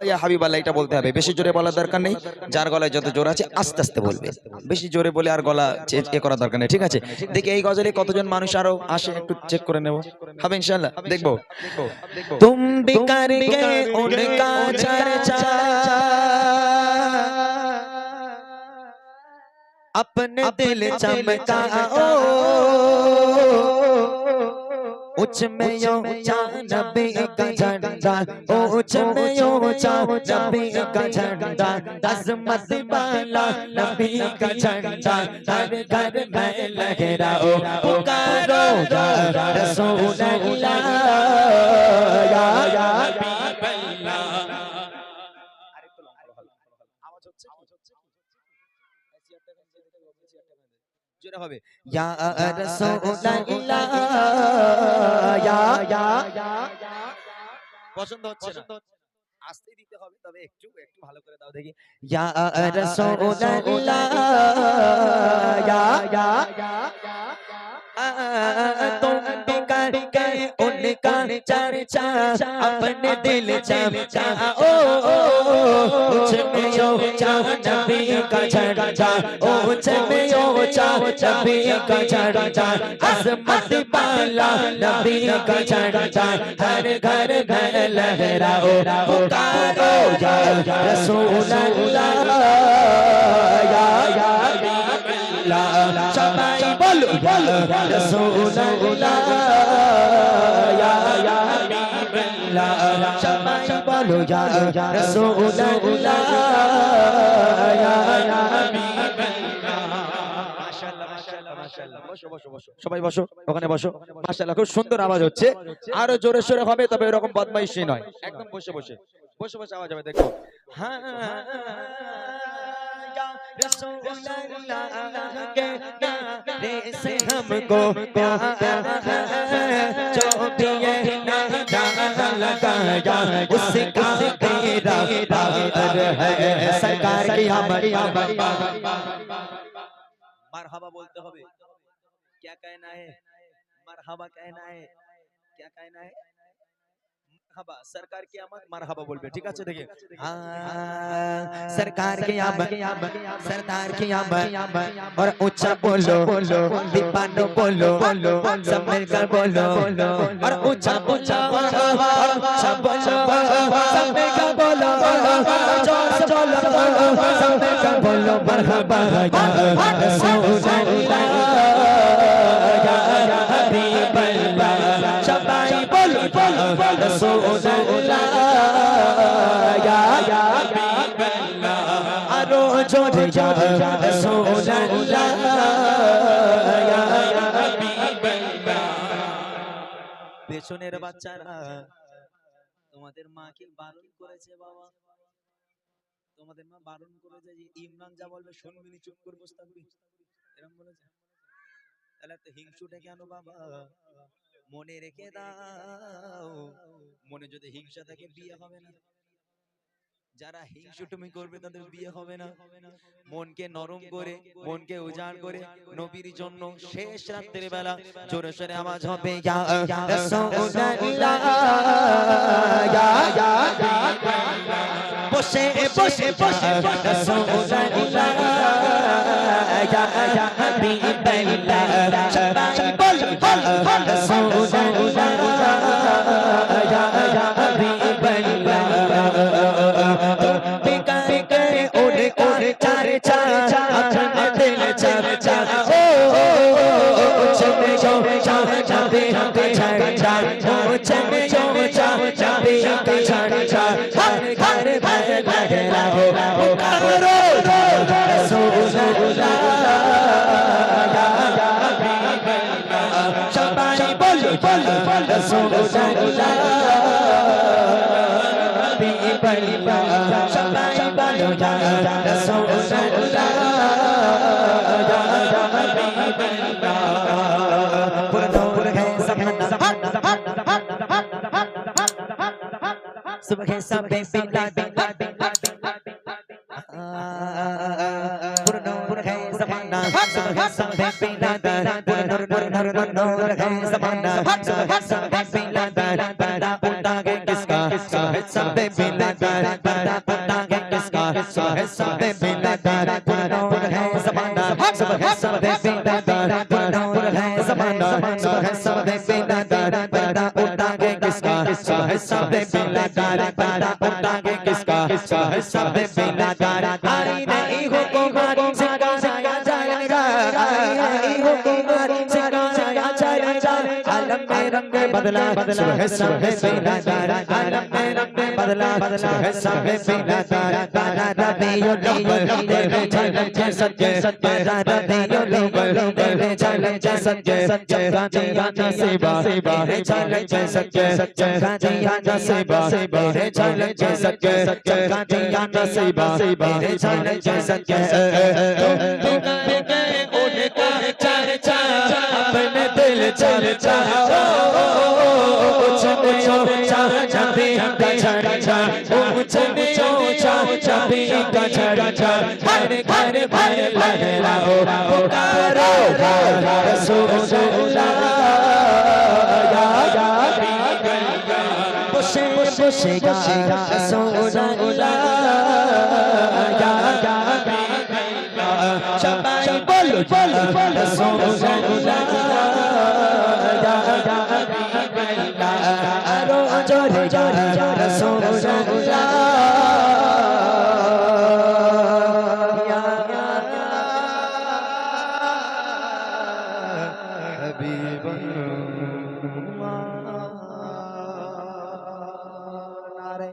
ইয়া হাবিব আল্লাহ এটা বলতে হবে বেশি জোরে বলার দরকার নেই যার গলায় যত জোর আছে আস্তে আস্তে বলবে বেশি জোরে বলে আর গলা চে- এ করার দরকার নেই ঠিক আছে দেখি এই গজলে কতজন মানুষ আরো আসে একটু চেক করে নেব হবে ইনশাআল্লাহ দেখবো তুম भी करके उनका चर्चा अपने दिल चमकाओ उच्च में यो ऊंचा नबी का झंडा उच्च में यो ऊंचा नबी का झंडा अजमत वाला नबी का झंडा हर घर में लहराओ पुकारो या रसूल अल्लाह या या জোরে হবে ইয়া রাসূলুল্লাহ ইয়া ইয়া পছন্দ হচ্ছে না আস্তে দিতে হবে তবে একটু একটু ভালো করে দাও দেখি ইয়া রাসূলুল্লাহ ইয়া ইয়া तुम भी करके उनका चर्चा अपने दिल चमकाओ ऊंच में यो ऊँचा नबी का झंडा ऊंच में ऊँचा नबी का झंडा असमत पाला नबी का झंडा हर घर घर लहराओ पुकारो या रसूल अल्लाह या या अल्लाह सबाई बोलो या रसूल अल्लाह या সবাই বলো ইয়া রাসূলুল্লাহ ইয়া ইয়া সবাই বসো ওখানে বসো মাশাআল্লাহ খুব সুন্দর আওয়াজ হচ্ছে আরো জোরে সোরে হবে তবে এরকম বদমাইশি নয় একদম বসে বসে বসে বসে আওয়াজ হবে দেখো হ্যাঁ के नारे से हमको उससे उसका तेरा पार है। सरकार की हमारी मरहबा बोलते हो क्या कहना है? मरहबा कहना है। क्या कहना है? मरहबा सरकार की आमद मरहबा बोल बोलबे ठीक है देखिए। हाँ। सरकार की आमद सरदार की आमद और ऊँचा बोलो दीपानो बोलो सब मिलकर बोलो और ऊँचा ऊँचा सब बोलो सब मिलकर बोलो सब मिलकर बोलो मरहबा या रसूलल्लाह या हबीबल्लाह सबाई बोलो बोलो या या हबीबल्लाह যা পেছনের বাচ্চারা তোমাদের মা বারণ করেছে বাবা? তোমাদের মা বারণ করেছে যে ইমরান যা বলবে শুনবি নি চুপ করে বসে থাকবি। এরকম বলেছে। তাহলে তো হিংসুটে কেন বাবা? মনে রেখে দাও। মনে যদি হিংসা থাকে বিয়ে হবে না। যারা হিংসুটুমি করবে তাদের বিয়ে হবে না মনকে নরম করে মনকে উজাড় করে নবীর জন্য শেষ রাত্রের বেলা জোরে সোরে আওয়াজ হবে ইয়া রাসূলুল্লাহ ইয়া ইয়া বসে বসে বসে রাসূলুল্লাহ ইয়া ইয়া হাবিবাল্লাহ चाहते हम झंडा हर घर में लहरा हो पुकारो रसूलुल्लाह या या हबीबल्लाह सबाई बोलो बोलो रसूलुल्लाह हबीबल्लाह सुबह सबे पिला पुरनूर है जमाना सुबह सबे पिला पुरनूर पुरनूर पुरनूर है जमाना सुबह सबे पिला बड़ा उल्टा है किसका सुबह सबे बिना दर पर्दा पर्दा है किसका सुबह सबे बिना दर नूर है जमाना सुबह सबे बिना दर नूर है जमाना सुबह सबे बिना दर पर्दा उठा है किसका सुबह सबे सबे बिना दर आई नहीं हुकूमत सिखाया जाएगा रंग बदला सुबह सुबह बिना दर आलम में रंग बदला सुबह सुबह बिना दर बारा रबियो लोबल तेरे झलक के सच्चे बारा रबियो लोबल तेरे झलक के सच्चे जगा जिया नसीबा तेरे झलक के सच्चे जगा जिया नसीबा तेरे झलक के सच्चे जगा जिया नसीबा तेरे झलक के सच्चे तुम तुम गए उनका चर्चा अपने दिल चर्चा उछने घर घर भय लहराओ पुकारो बोलो बोलो बोलो सोला